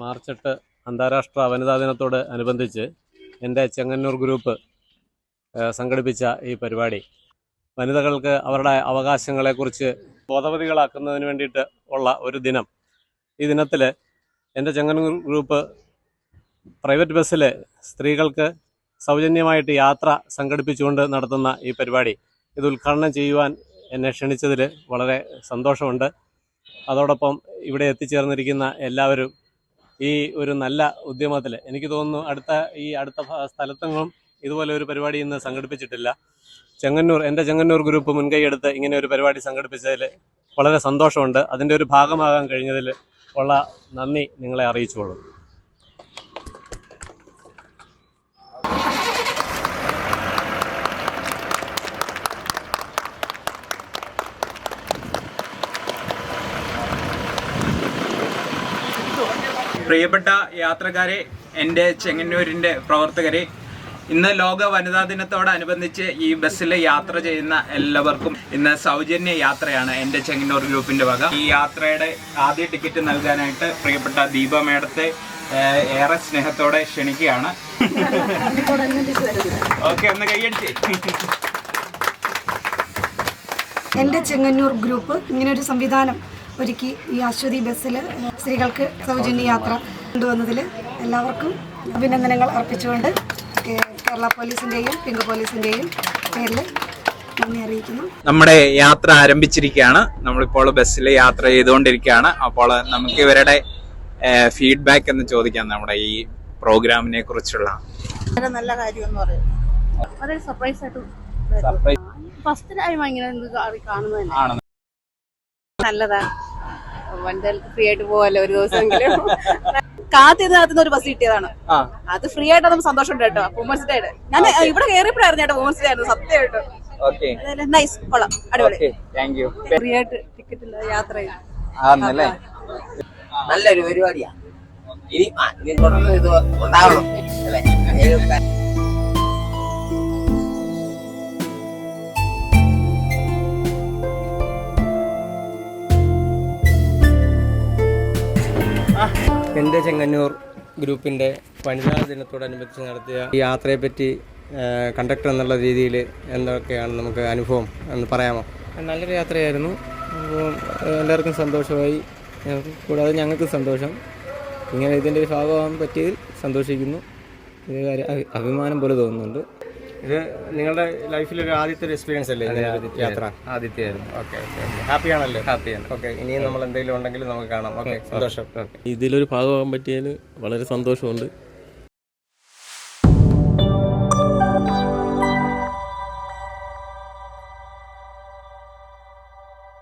March എട്ട് അന്താരാഷ്ട്ര വനിതാ ദിനത്തോട് അനുബന്ധിച്ച് എന്റെ ചെങ്ങന്നൂർ ഗ്രൂപ്പ് സംഘടിപ്പിച്ച ഈ പരിപാടി. വനിതകൾക്ക് അവരുടെ അവകാശങ്ങളെക്കുറിച്ച് ബോധവതികളാക്കുന്നതിന് വേണ്ടിയിട്ട് ഉള്ള ഒരു ദിനം. ഈ ദിനത്തിൽ എന്റെ ചെങ്ങന്നൂർ ഗ്രൂപ്പ് പ്രൈവറ്റ് ബസ്സിൽ സ്ത്രീകൾക്ക് സൗജന്യമായിട്ട് യാത്ര സംഘടിപ്പിച്ചുകൊണ്ട് നടത്തുന്ന ഈ പരിപാടി. ഇത് ഉദ്ഘാടനം ചെയ്യുവാൻ എന്നെ ക്ഷണിച്ചതിൽ വളരെ സന്തോഷമുണ്ട്. അതോടൊപ്പം ഇവിടെ എത്തിച്ചേർന്നിരിക്കുന്ന എല്ലാവരും ഈ ഒരു നല്ല ഉദ്യമത്തിൽ എനിക്ക് തോന്നുന്നു അടുത്ത ഈ അടുത്ത സ്ഥലത്തെങ്ങും ഇതുപോലെ ഒരു പരിപാടി ഇന്ന് സംഘടിപ്പിച്ചിട്ടില്ല. ചെങ്ങന്നൂർ എന്റെ ചെങ്ങന്നൂർ ഗ്രൂപ്പ് മുൻകൈയെടുത്ത് ഇങ്ങനെ ഒരു പരിപാടി സംഘടിപ്പിച്ചതിൽ വളരെ സന്തോഷമുണ്ട്. അതിന്റെ ഒരു ഭാഗമാകാൻ കഴിഞ്ഞതിൽ ഉള്ള നന്ദി നിങ്ങളെ അറിയിച്ചുകൊള്ളു പ്രിയപ്പെട്ട യാത്രക്കാരെ എന്റെ ചെങ്ങന്നൂരിന്റെ പ്രവർത്തകരെ ഇന്ന് ലോക വനിതാ ദിനത്തോടനുബന്ധിച്ച് ഈ ബസ്സിൽ യാത്ര ചെയ്യുന്ന എല്ലാവർക്കും ഇന്ന് സൗജന്യ യാത്രയാണ് എന്റെ ചെങ്ങന്നൂർ ഗ്രൂപ്പിന്റെ വക. ഈ യാത്രയുടെ ആദ്യ ടിക്കറ്റ് നൽകാനായിട്ട് പ്രിയപ്പെട്ട ദീപ മേഡത്തെ ഏറെ സ്നേഹത്തോടെ ക്ഷണിക്കുകയാണ്. ഓക്കെ ഒന്ന് കൈയടിച്ച്. എന്റെ ചെങ്ങന്നൂർ ഗ്രൂപ്പ് ഇങ്ങനൊരു സംവിധാനം ഒരുക്കി ഈ അശ്വതി ബസ്സിൽ സ്ത്രീകൾക്ക് സൗജന്യ യാത്ര കൊണ്ടുവന്നതിൽ എല്ലാവർക്കും അഭിനന്ദനങ്ങൾ അർപ്പിച്ചുകൊണ്ട് കേരള പോലീസിന്റെയും പിങ്ക് പോലീസിന്റെയും പേരിൽ നമ്മുടെ യാത്ര ആരംഭിച്ചിരിക്കുകയാണ്. നമ്മളിപ്പോൾ ബസ്സിൽ യാത്ര ചെയ്തുകൊണ്ടിരിക്കുകയാണ്. അപ്പോൾ നമുക്ക് ഇവരുടെ ഫീഡ്ബാക്ക് എന്ന് ചോദിക്കാം. നമ്മുടെ ഈ പ്രോഗ്രാമിനെ കുറിച്ചുള്ള. നല്ല കാര്യം എന്ന് പറയുന്നത് സർപ്രൈസ് ആയിട്ട് സർപ്രൈസ് ഫസ്റ്റ് ടൈം ഇങ്ങനെ നല്ലതാ. വനിതകൾക്ക് ഫ്രീ ആയിട്ട് പോവല്ലോ ഒരു ദിവസമെങ്കിലും. കാത്തിരുന്ന് കാത്തുന്ന ഒരു ബസ് കിട്ടിയതാണ്. അത് ഫ്രീ ആയിട്ട് നമുക്ക് സന്തോഷമുണ്ട് കേട്ടോ. വുമൻസ് ഡേ ഞാൻ ഇവിടെ കയറിയപ്പോഴായിരുന്നു കേട്ടോ വുമൻസ് ഡേ ആയിരുന്നു സത്യം കേട്ടോ നൈസ് കൊള്ളാം. അടിപൊളി. ഫ്രീ ആയിട്ട് ടിക്കറ്റ് ഇല്ല യാത്ര നല്ലൊരു പരിപാടിയാ. ഇനി തുടർന്ന് ഇത് ഉണ്ടാവണം എന്റെ ചെങ്ങന്നൂർ ഗ്രൂപ്പിന്റെ വനിതാ ദിനത്തോടനുബന്ധിച്ച് നടത്തിയ യാത്രയെപ്പറ്റി കണ്ടക്ടർ എന്നുള്ള രീതിയിൽ എന്തൊക്കെയാണ് നമുക്ക് അനുഭവം എന്ന് പറയാമോ? നല്ലൊരു യാത്രയായിരുന്നു. എല്ലാവർക്കും സന്തോഷമായി. കൂടാതെ ഞങ്ങൾക്ക് സന്തോഷം. ഇങ്ങനെ ഇതിന്റെ ഒരു ഭാഗമാകാൻ പറ്റിയതിൽ സന്തോഷിക്കുന്നു. അഭിമാനം പോലെ തോന്നുന്നുണ്ട്. ഇത് നിങ്ങളുടെ ലൈഫിലൊരു ആദ്യത്തെ ഒരു എക്സ്പീരിയൻസ് അല്ലേ യാത്ര? ആദ്യത്തെയായിരുന്നു ഓക്കെ ഓക്കെ ഹാപ്പി ആണല്ലോ? ഹാപ്പിയാണ് ഓക്കെ ഇനിയും നമ്മൾ എന്തെങ്കിലും ഉണ്ടെങ്കിൽ നമുക്ക് കാണാം. ഓക്കെ സന്തോഷം. ഇതിലൊരു ഭാഗമാകാൻ പറ്റിയതിന് വളരെ സന്തോഷമുണ്ട്.